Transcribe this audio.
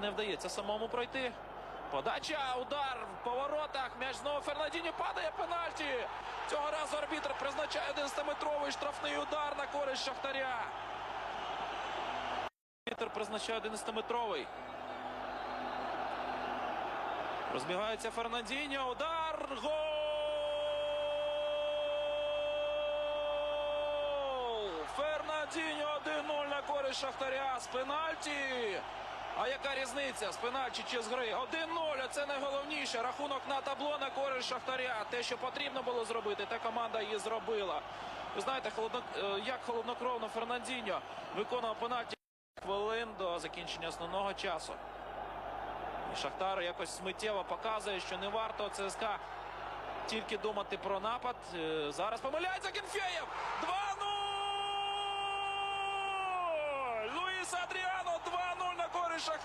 Не вдається самому пройти. Подача, удар в поворотах. М'яч знову Фернандіні падає пенальті. Цього разу арбітр призначає 11-метровий штрафний удар на користь Шахтаря. Арбітр призначає 11-метровий. Розбігається Фернандіньо. Удар. Гол! Фернандіньо 1-0 на користь Шахтаря з пенальті. А яка різниця? Спина чи чи з гри? 1-0, це найголовніше. Рахунок на табло на користь Шахтаря. Те, що потрібно було зробити, та команда її зробила. Ви знаєте, холодно, е, як холоднокровно Фернандіньо виконував пенальті хвилин до закінчення основного часу. І Шахтар якось миттєво показує, що не варто ЦСКА тільки думати про напад. Е, зараз помиляється Кінфєєв. 2-0! Луїс Адріан